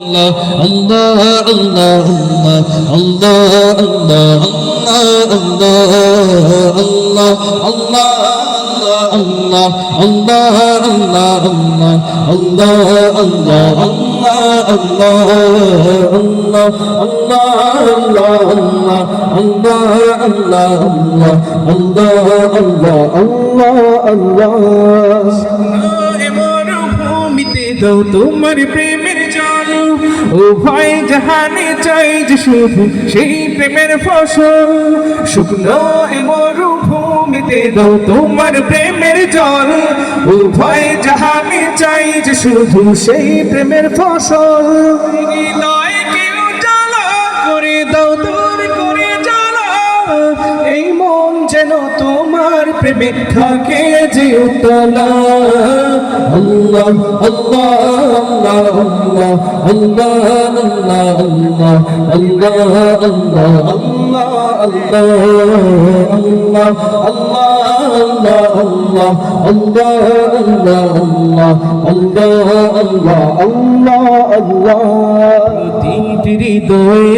Allah Allah Allah Allah Allah Allah Allah Allah Allah Allah Allah Allah মরুভূমিতে দাও তোমার প্রেমের ও জাহানে চাই যে শুধু সেই প্রেমের ফসল। শুকনো মরুভূমিতে দাও তোমার প্রেমের জল। ও ভয় জাহানে চাই যে শুধু সেই প্রেমের ফসল। করে দাও যেন তোমার থাকে যে উতলা। Allah Allah Allah Allah Allah Allah Allah Allah প্রতিটি হৃদয়ে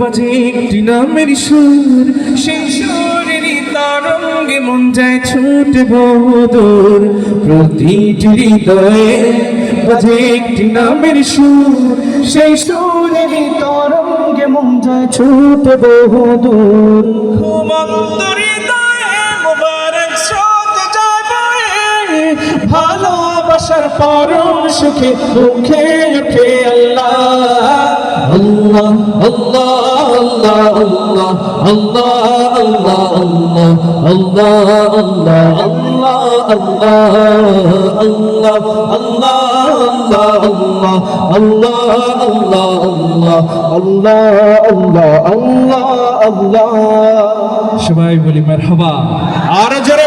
বাজে একটি নামের সুর সেই সুরেরই তরঙ্গে মন যায় ছুটে বহুদূর প্রতিটি হৃদয়ে বাজে একটি নামের সুর সেই সুরেরই তরঙ্গে মন যায় ছুটে যায় বয়ে ভালোবাসার পরম সুখে মুখে উঠে আল্লাহ Allah Allah Allah Allah Allah Allah Allah Allah Allah সবাই বলি মারহাবা। আর জোরে